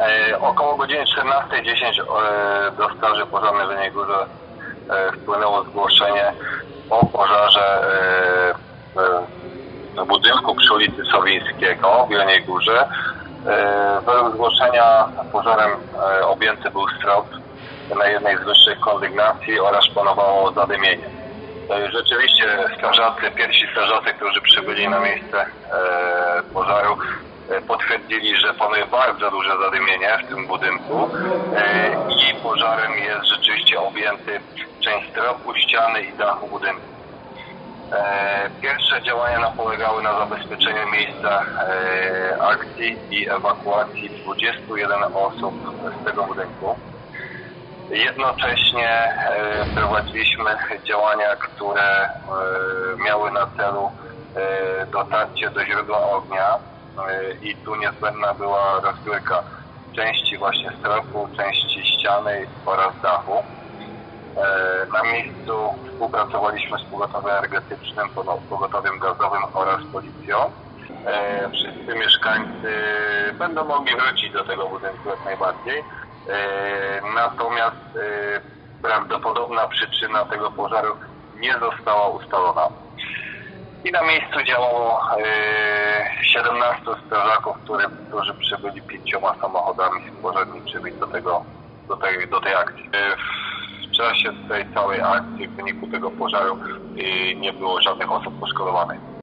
E, około godziny 14.10 e, do Straży Pożarnej w Jeleniej Górze e, wpłynęło zgłoszenie o pożarze e, e, w budynku przy ulicy Sowińskiego w Jeleniej Górze. E, według zgłoszenia pożarem objęty był strop na jednej z wyższych kondygnacji oraz panowało zadymienie. Rzeczywiście strażacy, pierwsi strażacy, którzy przybyli na miejsce pożaru, potwierdzili, że panuje bardzo duże zadymienie w tym budynku e, i pożarem jest rzeczywiście objęty część stropu, ściany i dachu budynku. E, Pierwsze działania polegały na zabezpieczeniu miejsca e, akcji i ewakuacji 21 osób z tego budynku. Jednocześnie e, prowadziliśmy działania, które e, miały na celu e, dotarcie do źródła ognia e, i tu niezbędna była rozbiórka części właśnie stropu, części ściany oraz dachu. E, Na miejscu współpracowaliśmy z pogotowiem energetycznym, pogotowiem gazowym oraz policją. E, Wszyscy mieszkańcy będą mogli wrócić do tego budynku jak najbardziej. E, Natomiast prawdopodobna przyczyna tego pożaru nie została ustalona. I na miejscu działało 17 strażaków, które, którzy przybyli pięcioma samochodami pożarniczymi do, tego, do, tej, do tej akcji. E, w czasie tej całej akcji, w wyniku tego pożaru, e, nie było żadnych osób poszkodowanych.